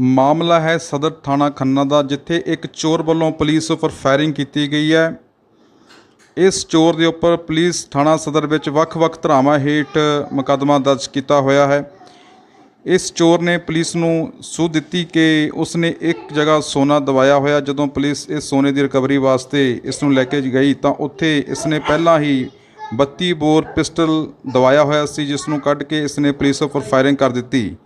ਮਾਮਲਾ ਹੈ ਸਦਰ ਥਾਣਾ ਖੰਨਾ ਦਾ, ਜਿੱਥੇ ਇੱਕ ਚੋਰ ਵੱਲੋਂ ਪੁਲਿਸ ਉੱਪਰ ਫਾਇਰਿੰਗ ਕੀਤੀ ਗਈ ਹੈ। ਇਸ ਚੋਰ ਦੇ ਉੱਪਰ ਪੁਲਿਸ ਥਾਣਾ ਸਦਰ ਵਿੱਚ ਵੱਖ-ਵੱਖ ਧਾਰਾਵਾਂ ਹੇਠ ਮੁਕੱਦਮਾ ਦਰਜ ਕੀਤਾ ਹੋਇਆ ਹੈ। ਇਸ ਚੋਰ ਨੇ ਪੁਲਿਸ ਨੂੰ ਸੂਹ ਦਿੱਤੀ ਕਿ ਉਸਨੇ ਇੱਕ ਜਗ੍ਹਾ ਸੋਨਾ ਦਵਾਇਆ ਹੋਇਆ। ਜਦੋਂ ਪੁਲਿਸ ਇਸ ਸੋਨੇ ਦੀ ਰਿਕਵਰੀ ਵਾਸਤੇ ਇਸ ਨੂੰ ਲੈ ਕੇ ਗਈ, ਤਾਂ ਉੱਥੇ ਇਸਨੇ ਪਹਿਲਾਂ ਹੀ 32 ਬੋਰ ਪਿਸਟਲ ਦਵਾਇਆ ਹੋਇਆ ਸੀ, ਜਿਸ ਨੂੰ ਕੱਢ ਕੇ ਇਸਨੇ ਪੁਲਿਸ ਉੱਪਰ ਫਾਇਰਿੰਗ ਕਰ ਦਿੱਤੀ।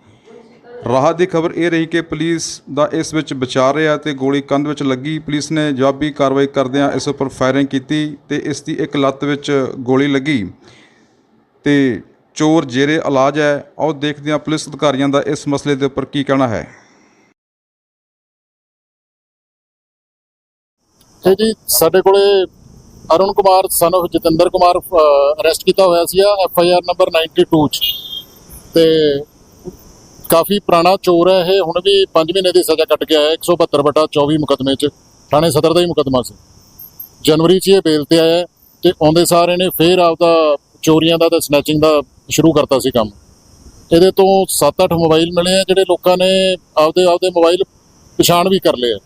ਰਾਹਤ ਦੀ ਖਬਰ ਇਹ ਰਹੀ ਕਿ ਪੁਲਿਸ ਦਾ ਇਸ ਵਿੱਚ ਬਚਾ ਰਿਹਾ ਤੇ ਗੋਲੀ ਕੰਧ ਵਿੱਚ ਲੱਗੀ। ਪੁਲਿਸ ਨੇ ਜਵਾਬੀ ਕਾਰਵਾਈ ਕਰਦਿਆਂ ਇਸ ਉੱਪਰ ਫਾਇਰਿੰਗ ਕੀਤੀ ਤੇ ਇਸ ਦੀ ਇੱਕ ਲੱਤ ਵਿੱਚ ਗੋਲੀ ਲੱਗੀ। ਤੇ ਚੋਰ ਜੇਰੇ ਇਲਾਜ ਹੈ। ਆਓ ਦੇਖਦੇ ਹਾਂ ਪੁਲਿਸ ਅਧਿਕਾਰੀਆਂ ਦਾ ਇਸ ਮਸਲੇ ਦੇ ਉੱਪਰ ਕੀ ਕਹਿਣਾ ਹੈ। ਤੇ ਜੀ ਸਾਡੇ ਕੋਲੇ Arun Kumar son of Jatinder Kumar arrest ਕੀਤਾ ਹੋਇਆ ਸੀ ਐਫ ਆਈ ਆਰ ਨੰਬਰ 92 ਚ। ਤੇ ਕਾਫੀ ਪੁਰਾਣਾ ਚੋਰ ਹੈ ਇਹ। ਹੁਣ ਵੀ 5 ਮਹੀਨੇ ਦੀ ਸਜ਼ਾ ਕੱਟ ਕੇ ਆਇਆ 172 ਬਟਾ 24 ਮੁਕਦਮੇ ਚ, ਥਾਣੇ ਸਦਰ ਦਾ ਹੀ ਮੁਕਦਮਾ ਸੀ। ਜਨਵਰੀ ਚ ਇਹ ਬੇਲ ਤੇ ਆਇਆ ਹੈ ਤੇ ਆਉਂਦੇ ਸਾਰ ਇਹਨੇ ਫੇਰ ਆਪਦਾ ਚੋਰੀਆਂ ਦਾ ਤੇ ਸਨੈਚਿੰਗ ਦਾ ਸ਼ੁਰੂ ਕਰਤਾ ਸੀ ਕੰਮ। ਇਹਦੇ ਤੋਂ 7-8 ਮੋਬਾਈਲ ਮਿਲੇ ਆ ਜਿਹੜੇ ਲੋਕਾਂ ਨੇ ਆਪਦੇ ਆਪਦੇ ਮੋਬਾਈਲ ਪਛਾਣ ਵੀ ਕਰ ਲਏ ਆ।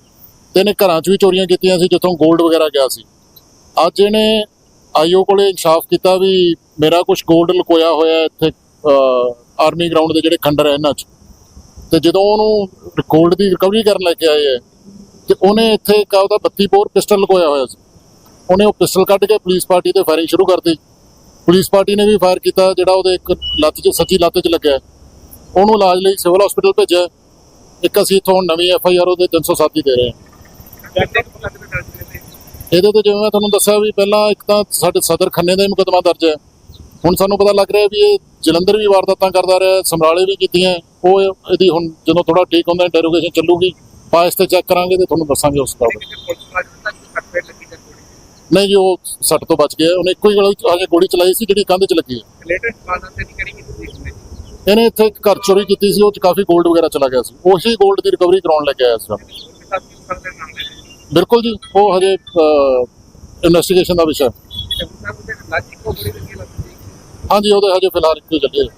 ਤੇ ਇਹਨੇ ਘਰਾਂ 'ਚ ਵੀ ਚੋਰੀਆਂ ਕੀਤੀਆਂ ਸੀ, ਜਿੱਥੋਂ 골ਡ ਵਗੈਰਾ ਗਿਆ ਸੀ। ਅੱਜ ਇਹਨੇ ਆਈਓ ਕੋਲੇ ਇਨਸਾਫ ਕੀਤਾ ਵੀ ਮੇਰਾ ਕੁਝ 골ਡ ਲੁਕੋਇਆ ਹੋਇਆ ਇੱਥੇ ਆਰਮੀ ਗਰਾਊਂਡ ਦੇ ਜਿਹੜੇ ਖੰਡਰ ਹੈ ਇਹਨਾਂ 'ਚ। ਤੇ ਜਦੋਂ ਉਹਨੂੰ ਗੋਲਡ ਦੀ ਰਿਕਵਰੀ ਕਰਨ ਲੈ ਕੇ ਆਏ ਹੈ ਤੇ ਉਹਨੇ ਇੱਥੇ ਇੱਕ ਆਪਦਾ 32 ਬੋਰ ਪਿਸਟਲ ਲੁਕੋਇਆ ਹੋਇਆ ਸੀ। ਉਹਨੇ ਉਹ ਪਿਸਟਲ ਕੱਢ ਕੇ ਪੁਲਿਸ ਪਾਰਟੀ ਤੇ ਫਾਇਰਿੰਗ ਸ਼ੁਰੂ ਕਰਤੀ। ਪੁਲਿਸ ਪਾਰਟੀ ਨੇ ਵੀ ਫਾਇਰ ਕੀਤਾ, ਜਿਹੜਾ ਉਹਦੇ ਇੱਕ ਲੱਤ 'ਚ, ਸੱਚੀ ਲੱਤ 'ਚ ਲੱਗਿਆ। ਉਹਨੂੰ ਇਲਾਜ ਲਈ ਸਿਵਲ ਹਸਪੀਟਲ ਭੇਜਿਆ। ਇੱਕ ਅਸੀਂ ਇੱਥੋਂ ਨਵੀਂ ਐਫ ਆਈ ਆਰ ਉਹਦੇ 307 ਹੀ ਦੇ ਰਹੇ ਹਾਂ। ਇਹਦੇ ਤੇ ਜਿਵੇਂ ਮੈਂ ਤੁਹਾਨੂੰ ਦੱਸਿਆ ਵੀ ਪਹਿਲਾਂ ਇੱਕ ਤਾਂ ਸਾਡੇ ਸਦਰ ਖੰਨੇ ਦਾ ਹੀ ਮੁਕੱਦਮਾ ਦਰਜ ਹੈ। ਹੁਣ ਸਾਨੂੰ ਪਤਾ ਲੱਗ ਰਿਹਾ ਵੀ ਇਹ ਜਲੰਧਰ ਵੀ ਵਾਰਦਾਤਾਂ ਕਰਦਾ ਰਿਹਾ ਸਮਰਾਲੇ ਵੀ ਕੀਤੀਆਂ ਉਹ ਇਹਦੀ ਹੁਣ ਜਦੋਂ ਥੋੜਾ ਠੀਕ ਹੁੰਦਾ ਇੰਟਰੋਗੇਸ਼ਨ ਚੱਲੂਗੀ ਪਾਸ ਤੇ ਚੈੱਕ ਕਰਾਂਗੇ ਤੇ ਤੁਹਾਨੂੰ ਦੱਸਾਂਗੇ ਉਸ ਦਾ ਨਹੀਂ ਜੀ ਉਹ ਸੱਟ ਤੋਂ ਬਚ ਗਿਆ। ਉਹਨੇ ਇੱਕੋ ਹੀ ਗੋਲੀ ਹਜੇ ਗੋਲੀ ਚਲਾਈ ਸੀ ਜਿਹੜੀ ਕੰਧ 'ਚ ਲੱਗੀ ਹੈ। ਇਹਨੇ ਇੱਥੇ ਇੱਕ ਘਰ ਚੋਰੀ ਕੀਤੀ ਸੀ ਉਹ 'ਚ ਕਾਫੀ 골ਡ ਵਗੈਰਾ ਚਲਾ ਗਿਆ ਸੀ। ਉਹੀ 골ਡ ਦੀ ਰਿਕਵਰੀ ਕਰਾਉਣ ਲੱਗਿਆ ਇਸ ਵਾਰ ਬਿਲਕੁਲ ਜੀ ਉਹ ਹਜੇ ਇਨਵੈਸਟੀਗੇਸ਼ਨ ਦਾ ਵਿਸ਼ਾ ਹੈ। ਹਾਂਜੀ ਉਹਦੇ ਹਜੇ ਫਿਲਹਾਲ ਇੱਕੋ ਚੱਲੇ